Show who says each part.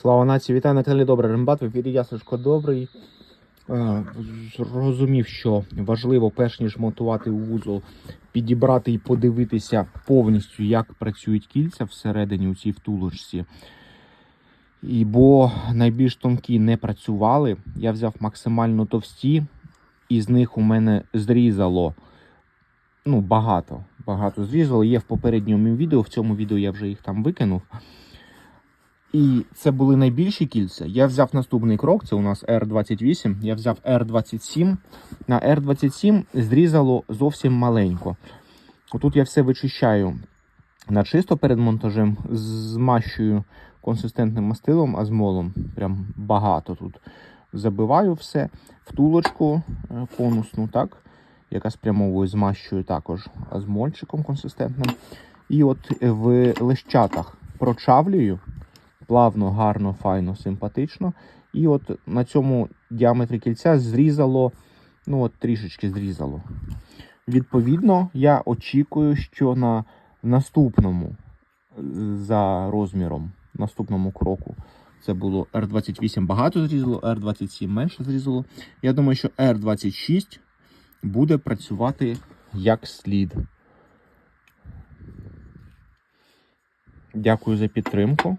Speaker 1: Слава нації, вітаю на каналі Добрий Рембат. В ефірі Добрий. Е, Зрозумів, що важливо, перш ніж монтувати вузол, підібрати і подивитися повністю, як працюють кільця всередині у цій втулочці. І бо найбільш тонкі не працювали, я взяв максимально товсті, і з них у мене зрізало ну, багато. Багато зрізало. Є в попередньому відео. В цьому відео я вже їх там викинув. І це були найбільші кільця. Я взяв наступний крок, це у нас R28. Я взяв R27. На R27 зрізало зовсім маленько. Отут я все вичищаю на чисто перед монтажем, змащую консистентним мастилом, азмолом. Прям багато тут. Забиваю все. Втулочку е, конусну, так, яка спрямовую, змащую також азмольчиком консистентним. І от в лещатах прочавлюю плавно, гарно, файно, симпатично. І от на цьому діаметрі кільця зрізало, ну от трішечки зрізало. Відповідно, я очікую, що на наступному за розміром, наступному кроку, це було R28 багато зрізало, R27 менше зрізало. Я думаю, що R26 буде працювати як слід. Дякую за підтримку.